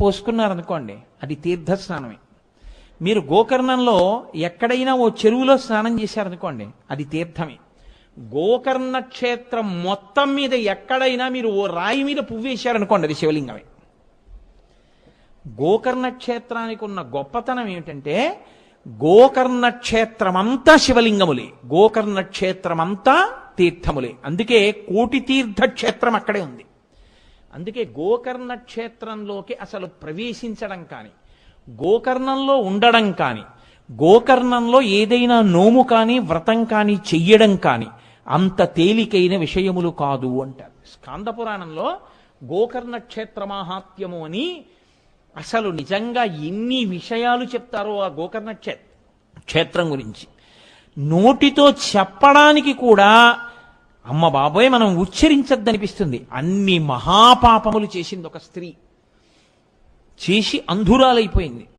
పోసుకున్నారనుకోండి అది తీర్థ స్నానమే మీరు గోకర్ణంలో ఎక్కడైనా ఓ చెరువులో స్నానం చేశారనుకోండి అది తీర్థమే. గోకర్ణ క్షేత్రం మొత్తం మీద ఎక్కడైనా మీరు ఓ రాయి మీద పువ్వేశారనుకోండి అది శివలింగమే. గోకర్ణ క్షేత్రానికి ఉన్న గొప్పతనం ఏమిటంటే గోకర్ణ క్షేత్రమంతా శివలింగములే గోకర్ణ క్షేత్రమంతా తీర్థములే. అందుకే కోటి తీర్థ క్షేత్రం అక్కడే ఉంది. అందుకే గోకర్ణ క్షేత్రంలోకి అసలు ప్రవేశించడం కానీ గోకర్ణంలో ఉండడం కానీ గోకర్ణంలో ఏదైనా నోము కానీ వ్రతం కానీ చెయ్యడం కానీ అంత తేలికైన విషయములు కాదు అంటారు. స్కాంద పురాణంలో గోకర్ణ క్షేత్ర మాహాత్యము అని అసలు నిజంగా ఎన్ని విషయాలు చెప్తారో ఆ గోకర్ణ క్షేత్రం గురించి. నోటితో చెప్పడానికి కూడా అమ్మ బాబోయ్ మనం ఉచ్చరించద్దనిపిస్తుంది. అన్ని మహాపాపములు చేసింది ఒక స్త్రీ. చేసి అంధురాలైపోయింది.